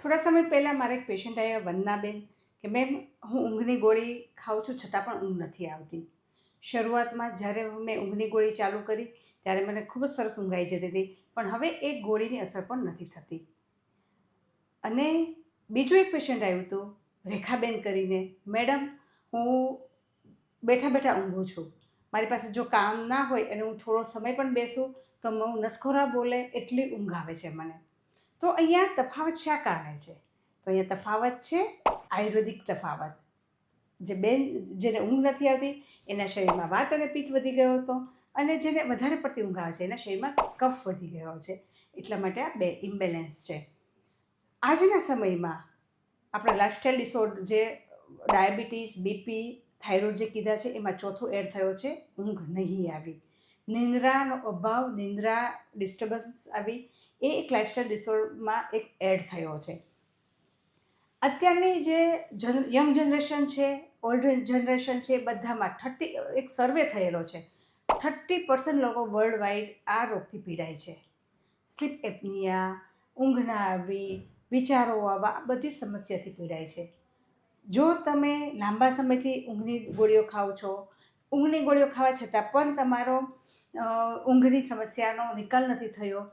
થોડા સમય પહેલાં મારા એક પેશન્ટ આવ્યા વંદનાબેન કે મેમ, હું ઊંઘની ગોળી ખાઉં છું છતાં પણ ઊંઘ નથી આવતી. શરૂઆતમાં જ્યારે મેં ઊંઘની ગોળી ચાલુ કરી ત્યારે મને ખૂબ જ સરસ ઊંઘાઈ જતી હતી, પણ હવે એ ગોળીની અસર પણ નથી થતી. અને બીજું એક પેશન્ટ આવ્યું હતું, રેખાબેન કરીને, મેડમ, હું બેઠા બેઠા ઊંઘું છું. મારી પાસે જો કામ ના હોય અને હું થોડો સમય પણ બેસું, તો હું નસખોરા બોલે, એટલી ઊંઘ આવે છે મને. તો અહીંયા તફાવત શા કારણે છે? તો અહીંયા તફાવત છે આયુર્વેદિક તફાવત. જે બેન, જેને ઊંઘ નથી આવતી, એના શરીરમાં વાત અને પિત્ત વધી ગયો હતો અને જેને વધારે પડતી ઊંઘ આવે છે, એના શરીરમાં કફ વધી ગયો છે. એટલા માટે આ બે ઇમ્બેલેન્સ છે. આજના સમયમાં આપણા લાઇફસ્ટાઈલ ડિસઓર્ડર જે ડાયાબિટીસ, બીપી, થાઇરોઇડ જે કીધા છે, એમાં ચોથો એડ થયો છે, ઊંઘ નહીં આવી. નિંદ્રાનો અભાવ, નિંદ્રા ડિસ્ટર્બન્સ આવી એ એક લાઇફસ્ટાઈલ ડિસઓર્ડરમાં એક એડ થયો છે. અત્યારની જે યંગ જનરેશન છે ઓલ્ડ જનરેશન છે, બધામાં થર્ટી એક સર્વે થયેલો છે. થર્ટી પર્સન્ટ લોકો વર્લ્ડ વાઇડ આ રોગથી પીડાય છે. સ્લીપ એપનિયા ઊંઘ ના આવી, વિચારો આવવા બધી સમસ્યાથી પીડાય છે. જો તમે લાંબા સમયથી ઊંઘની ગોળીઓ ખાઓ છો, ઊંઘની ગોળીઓ ખાવા છતાં પણ તમારો ઊંઘની સમસ્યાનો નિકાલ નથી થયો.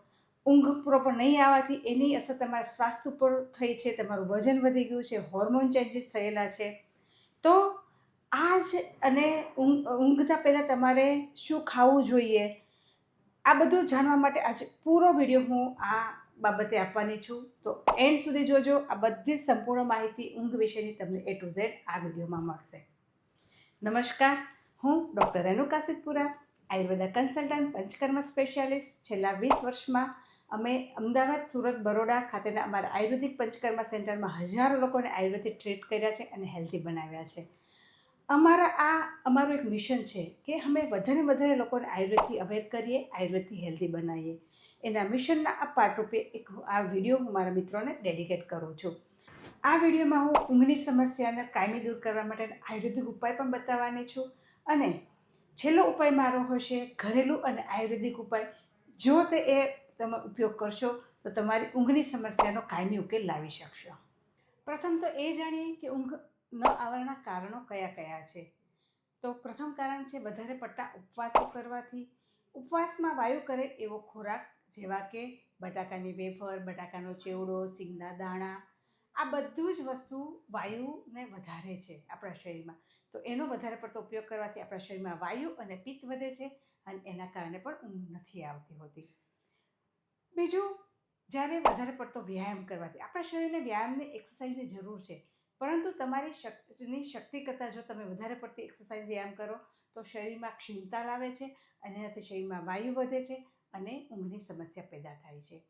ઊંઘ પ્રોપર નહીં આવવાથી એની અસર તમારા સ્વાસ્થ્ય ઉપર થઈ છે, તમારું વજન વધી ગયું છે હોર્મોન ચેન્જીસ થયેલા છે. તો આ જ અને ઊંઘ, ઊંઘતા પહેલાં તમારે શું ખાવું જોઈએ? આ બધું જાણવા માટે આજે પૂરો વીડિયો હું આ બાબતે આપવાની છું. તો એન્ડ સુધી જોજો. આ બધી સંપૂર્ણ માહિતી ઊંઘ વિશેની તમને એ ટુ ઝેડ આ વિડીયોમાં મળશે. નમસ્કાર. હું doctor Renuka Siddhpura. Ayurveda consultant, Panchakarma specialist. છેલ્લા વીસ વર્ષમાં અમે અમદાવાદ, સુરત, બરોડા ખાતેના અમારા આયુર્વેદિક પંચકર્મ સેન્ટરમાં હજારો લોકોને આયુર્વેદિક ટ્રીટ કર્યા છે અને હેલ્ધી બનાવ્યા છે. અમારા આ, અમારું એક મિશન છે કે અમે વધારે વધારે લોકોને આયુર્વેદથી અવેર કરીએ, આયુર્વેદથી હેલ્ધી બનાવીએ. એના મિશનના આ પાર્ટરૂપે એક આ વીડિયો હું મારા મિત્રોને ડેડિકેટ કરું છું. આ વિડીયોમાં હું ઊંઘની સમસ્યાને કાયમી દૂર કરવા માટે આયુર્વેદિક ઉપાય પણ બતાવવાની છું અને છેલ્લો ઉપાય મારો હશે, ઘરેલું અને આયુર્વેદિક ઉપાય. જો તે એ તમે ઉપયોગ કરશો, તો તમારી ઊંઘની સમસ્યાનો કાયમી ઉકેલ લાવી શકશો. પ્રથમ તો એ જાણીએ કે ઊંઘ ન આવવાના કારણો કયા કયા છે. તો પ્રથમ કારણ છે વધારે પડતા ઉપવાસો કરવાથી. ઉપવાસમાં વાયુ કરે એવો ખોરાક, જેવા કે બટાકાની વેફર, બટાકાનો ચેવડો સિંગના દાણા આ બધું જ વસ્તુ વાયુને વધારે છે આપણા શરીરમાં. તો એનો વધારે પડતો ઉપયોગ કરવાથી આપણા શરીરમાં વાયુ અને પિત્ત વધે છે અને એના કારણે પણ ઊંઘ નથી આવતી હોતી. બીજું, જ્યારે વધારે પડતો વ્યાયામ કરવાથી. આપણા શરીરને વ્યાયામને એક્સરસાઇઝની જરૂર છે. પરંતુ તમારી શક્તિની શક્તિ કરતાં જો તમે વધારે પડતી એક્સરસાઇઝ વ્યાયામ કરો, તો શરીરમાં ક્ષીણતા લાવે છે અને એનાથી શરીરમાં વાયુ વધે છે અને ઊંઘની સમસ્યા પેદા થાય છે.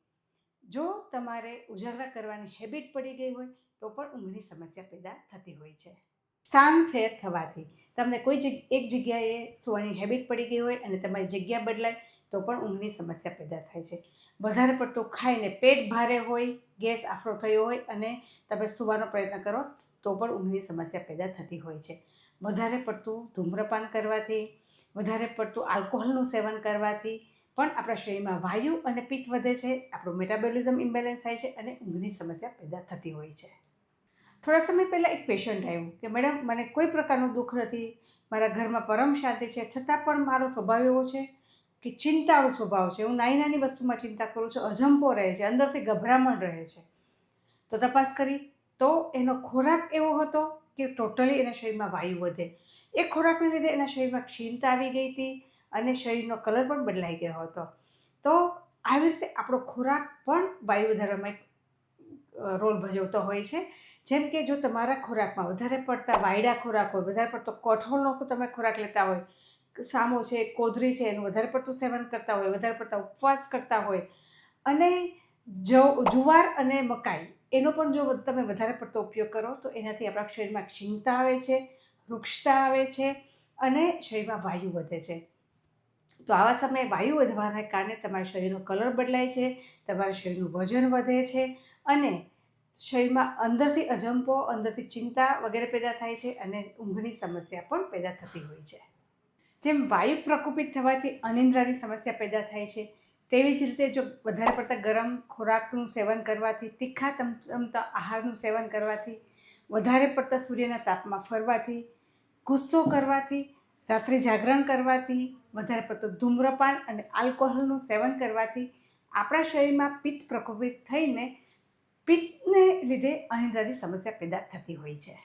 જો તમારે ઉજાગરા કરવાની હેબિટ પડી ગઈ હોય, તો પણ ઊંઘની સમસ્યા પેદા થતી હોય છે. સ્થાન ફેર થવાથી તમને કોઈ જગ એક જગ્યાએ સુવાની હેબિટ પડી ગઈ હોય અને તમારી જગ્યા બદલાય, તો પણ ઊંઘની સમસ્યા પેદા થાય છે. વધારે પડતું ખાઈને પેટ ભારે હોય, ગેસ આફરો થયો હોય અને તમે સૂવાનો પ્રયત્ન કરો, તો પણ ઊંઘની સમસ્યા પેદા થતી હોય છે. વધારે પડતું ધૂમ્રપાન કરવાથી, વધારે પડતું આલ્કોહોલનું સેવન કરવાથી પણ આપણા શરીરમાં વાયુ અને પિત્ત વધે છે, આપણું મેટાબોલિઝમ ઇમ્બેલેન્સ થાય છે અને ઊંઘની સમસ્યા પેદા થતી હોય છે. થોડા સમય પહેલાં એક પેશન્ટ આવ્યું કે, મેડમ, મને કોઈ પ્રકારનું દુઃખ નથી. મારા ઘરમાં પરમ શાંતિ છે. છતાં પણ મારો સ્વભાવ એવો છે કે ચિંતાળુ સ્વભાવ છે. હું નાની નાની વસ્તુમાં ચિંતા કરું છું, અજંપો રહે છે, અંદરથી ગભરામણ રહે છે. તો તપાસ કરી. તો એનો ખોરાક એવો હતો કે ટોટલી એના શરીરમાં વાયુ વધે. એ ખોરાકને લીધે એના શરીરમાં ક્ષીણતા આવી ગઈ હતી. અને શરીરનો કલર પણ બદલાઈ ગયો હતો. તો આવી રીતે આપણો ખોરાક પણ વાયુ વધારવામાં એક રોલ ભજવતો હોય છે. જેમ કે જો તમારા ખોરાકમાં વધારે પડતા વાયડા ખોરાક હોય, વધારે પડતો કઠોળનો તમે ખોરાક લેતા હોય, સામો છે, કોધરી છે, એનું વધારે પડતું સેવન કરતા હોય, વધારે પડતા ઉપવાસ કરતા હોય, અને જવ, જુવાર અને મકાઈ, એનો પણ જો તમે વધારે પડતો ઉપયોગ કરો, તો એનાથી આપણા શરીરમાં ક્ષીણતા આવે છે વૃક્ષતા આવે છે, અને શરીરમાં વાયુ વધે છે. તો આવા સમયે વાયુ વધવાના કારણે તમારા શરીરનો કલર બદલાય છે, તમારા શરીરનું વજન વધે છે અને શરીરમાં અંદરથી અજંપો, અંદરથી ચિંતા વગેરે પેદા થાય છે અને ઊંઘની સમસ્યા પણ પેદા થતી હોય છે. જેમ વાયુ પ્રકોપિત થવાથી અનિદ્રાની સમસ્યા પેદા થાય છે, તેવી જ રીતે જો વધારે પડતા ગરમ ખોરાકનું સેવન કરવાથી, તીખા તમતમતા આહારનું સેવન કરવાથી, વધારે પડતા સૂર્યના તાપમાં ફરવાથી, ગુસ્સો કરવાથી રાત્રે જાગરણ કરવાથી, વધારે પડતું ધૂમ્રપાન અને આલ્કોહોલનું સેવન કરવાથી આપણા શરીરમાં પિત્ત પ્રકોપિત થઈને, પિત્તને લીધે અનિદ્રાની સમસ્યા પેદા થતી હોય છે.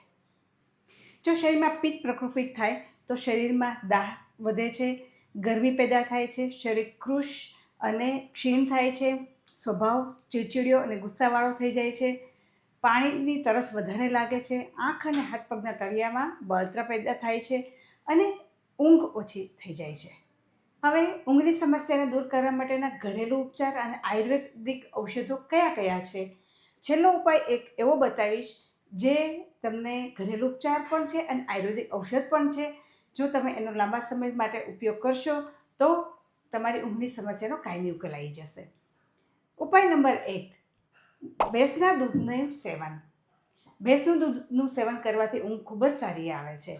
જો શરીરમાં પિત્ત પ્રકોપિત થાય, તો શરીરમાં દાહ વધે છે, ગરમી પેદા થાય છે, શરીર કૃશ અને ક્ષીણ થાય છે, સ્વભાવ ચીડચીડિયો અને ગુસ્સાવાળો થઈ જાય છે, પાણીની તરસ વધારે લાગે છે, આંખ અને હાથ પગના તળિયામાં બળતરા પેદા થાય છે અને ઊંઘ ઓછી થઈ જાય છે. હવે ઊંઘની સમસ્યાને દૂર કરવા માટેના ઘરેલું ઉપચાર અને આયુર્વેદિક ઔષધો કયા કયા છે? છેલ્લો ઉપાય એક એવો બતાવીશ, જે તમને ઘરેલું ઉપચાર પણ છે અને આયુર્વેદિક ઔષધ પણ છે. જો તમે એનો લાંબા સમય માટે ઉપયોગ કરશો, તો તમારી ઊંઘની સમસ્યાનો કાયમી ઉકેલ આવી જશે. ઉપાય નંબર એક, ભેંસના દૂધનું સેવન. ભેંસનું દૂધનું સેવન કરવાથી ઊંઘ ખૂબ જ સારી આવે છે.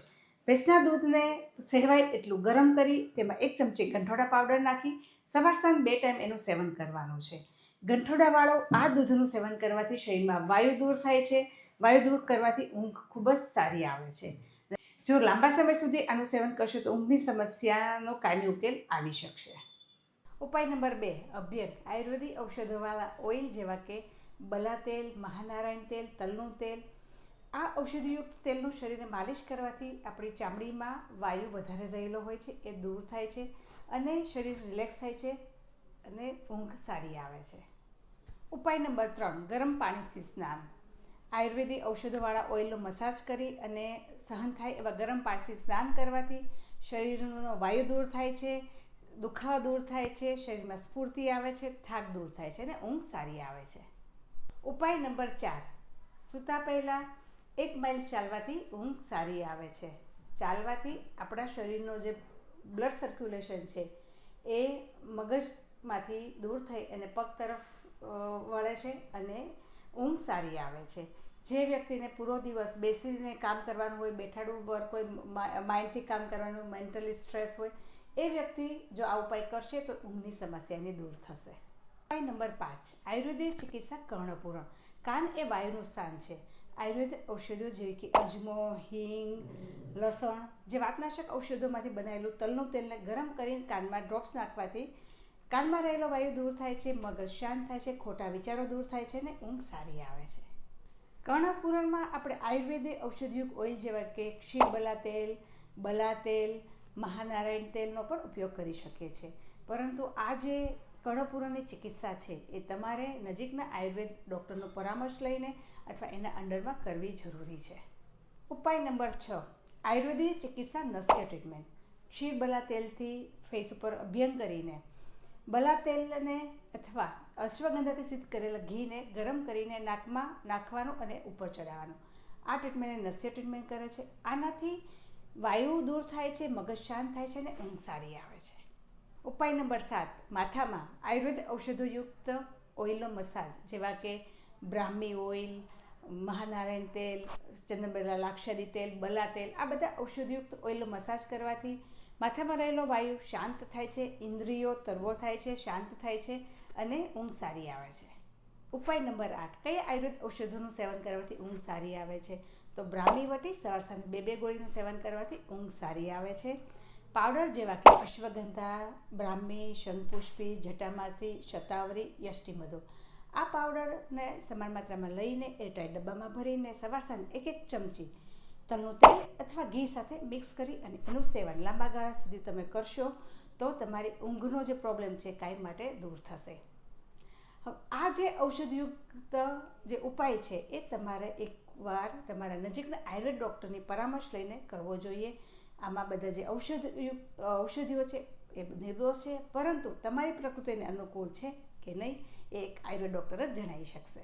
ભેંસના દૂધને સહેવાય એટલું ગરમ કરી, તેમાં એક ચમચી ગંઠોડા પાવડર નાખી, સવાર સાંજ બે ટાઈમ એનું સેવન કરવાનું છે. ગંઠોડાવાળો આ દૂધનું સેવન કરવાથી શરીરમાં વાયુ દૂર થાય છે. વાયુ દૂર કરવાથી ઊંઘ ખૂબ જ સારી આવે છે. જો લાંબા સમય સુધી આનું સેવન કરશો તો ઊંઘની સમસ્યાનો કાયમી ઉકેલ આવી શકશે. ઉપાય નંબર બે અભ્યંગ આયુર્વેદિક ઔષધોવાળા ઓઇલ જેવા કે બલા તેલ મહાનારાયણ તેલ, તલનું તેલ આ ઔષધિયુક્ત તેલનું શરીરને માલિશ કરવાથી આપણી ચામડીમાં વાયુ વધારે રહેલો હોય છે, એ દૂર થાય છે અને શરીર રિલેક્સ થાય છે અને ઊંઘ સારી આવે છે. ઉપાય નંબર ત્રણ, ગરમ પાણીથી સ્નાન. આયુર્વેદિક ઔષધોવાળા ઓઇલનો મસાજ કરી અને સહન થાય એવા ગરમ પાણીથી સ્નાન કરવાથી શરીરનો વાયુ દૂર થાય છે, દુખાવા દૂર થાય છે, શરીરમાં સ્ફૂર્તિ આવે છે, થાક દૂર થાય છે અને ઊંઘ સારી આવે છે. ઉપાય નંબર ચાર, સૂતા પહેલાં એક માઇલ ચાલવાથી ઊંઘ સારી આવે છે. ચાલવાથી આપણા શરીરનો જે બ્લડ સર્ક્યુલેશન છે એ મગજમાંથી દૂર થઈ અને પગ તરફ વળે છે અને ઊંઘ સારી આવે છે. જે વ્યક્તિને પૂરો દિવસ બેસીને કામ કરવાનું હોય, બેઠાડું વર્ક કોઈ માઇન્ડથી કામ કરવાનું મેન્ટલી સ્ટ્રેસ હોય, એ વ્યક્તિ જો આ ઉપાય કરશે તો ઊંઘની સમસ્યાની દૂર થશે. ઉપાય નંબર પાંચ, આયુર્વેદિક ચિકિત્સા કર્ણપૂરણ કાન એ વાયુનું સ્થાન છે. આયુર્વેદ ઔષધો જેવી કે અજમો, હિંગ, લસણ જે વાતનાશક ઔષધોમાંથી બનાવેલું તલનું તેલને ગરમ કરીને કાનમાં ડ્રોપ્સ નાખવાથી કાનમાં રહેલો વાયુ દૂર થાય છે, મગજ શાંત થાય છે, ખોટા વિચારો દૂર થાય છે અને ઊંઘ સારી આવે છે. કર્ણપૂરણમાં આપણે આયુર્વેદિક ઔષધયુક્ત ઓઇલ જેવા કે ક્ષીરબલા તેલ, બલા તેલ, મહાનારાયણ તેલનો પણ ઉપયોગ કરી શકીએ છીએ. પરંતુ આ જે કર્ણપૂરણની ચિકિત્સા છે એ તમારે નજીકના આયુર્વેદ ડૉક્ટરનો પરામર્શ લઈને અથવા એના અંડરમાં કરવી જરૂરી છે. ઉપાય નંબર છ. આયુર્વેદિક ચિકિત્સા નસ્ય ટ્રીટમેન્ટ. ક્ષીરબલા તેલથી ફેસ ઉપર અભ્યંગ કરીને બલા તેલને અથવા અશ્વગંધાથી સિદ્ધ કરેલા ઘીને ગરમ કરીને નાકમાં નાખવાનું અને ઉપર ચડાવવાનું આ ટ્રીટમેન્ટ નસ્ય ટ્રીટમેન્ટ કરે છે. આનાથી વાયુ દૂર થાય છે, મગજ શાંત થાય છે અને ઊંઘ સારી આવે છે. ઉપાય નંબર સાત, માથામાં આયુર્વેદ ઔષધોયુક્ત ઓઇલનો મસાજ, જેવા કે બ્રાહ્મી ઓઇલ, મહાનારાયણ તેલ ચંદનબેલા લાક્ષરી તેલ, બલા તેલ, આ બધા ઔષધયુક્ત ઓઇલનો મસાજ કરવાથી માથામાં રહેલો વાયુ શાંત થાય છે, ઇન્દ્રિયો તરવો થાય છે, શાંત થાય છે અને ઊંઘ સારી આવે છે. ઉપાય નંબર આઠ, કયા આયુર્વેદ ઔષધોનું સેવન કરવાથી ઊંઘ સારી આવે છે? તો બ્રાહ્મી વટી સવાર બે બે ગોળીનું સેવન કરવાથી ઊંઘ સારી આવે છે. પાવડર જેવા કે અશ્વગંધા, બ્રાહ્મી શંખપુષ્પી જટામાસી, શતાવરી, યષ્ટિમધુ. આ પાવડરને સમાન માત્રામાં લઈને એરટાઈટ ડબ્બામાં ભરીને સવાર સાંજ એક એક ચમચી તલનું તેલ અથવા ઘી સાથે મિક્સ કરી અને એનું સેવન લાંબા ગાળા સુધી તમે કરશો તો તમારી ઊંઘનો જે પ્રોબ્લેમ છે કાયમ માટે દૂર થશે. આ જે ઔષધયુક્ત જે ઉપાય છે એ તમારે એકવાર તમારા નજીકના આયુર્વેદ ડૉક્ટરની પરામર્શ લઈને કરવો જોઈએ. આમાં બધા જે ઔષધયુક્ત ઔષધિઓ છે, એ નિર્દોષ છે, પરંતુ તમારી પ્રકૃતિને અનુકૂળ છે કે નહીં, એ એક આયુર્વેદ ડૉક્ટર જ જણાવી શકશે.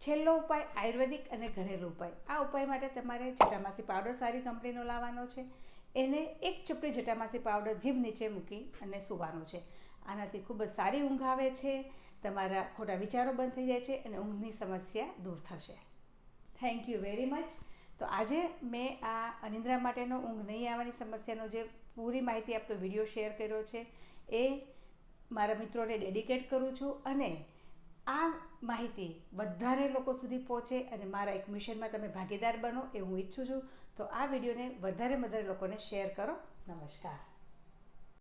છેલ્લો ઉપાય આયુર્વેદિક અને ઘરેલું ઉપાય. આ ઉપાય માટે તમારે જટામાસી પાવડર સારી કંપનીનો લાવવાનો છે. એને એક ચપટી જટામાસી પાવડર જીભ નીચે મૂકી અને સૂવાનું છે. આનાથી ખૂબ જ સારી ઊંઘ આવે છે, તમારા ખોટા વિચારો બંધ થઈ જાય છે અને ઊંઘની સમસ્યા દૂર થશે. થેન્ક યુ વેરી મચ તો આજે મેં આ અનિદ્રા માટેનો ઊંઘ નહીં આવવાની સમસ્યાનો જે પૂરી માહિતી આપતો વીડિયો શેર કર્યો છે, એ મારા મિત્રોને ડેડિકેટ કરું છું અને આ માહિતી વધારે લોકો સુધી પહોંચે અને મારા એક મિશનમાં તમે ભાગીદાર બનો એ હું ઈચ્છું છું. તો આ વિડીયોને વધારે વધારે લોકોને શેર કરો. નમસ્કાર.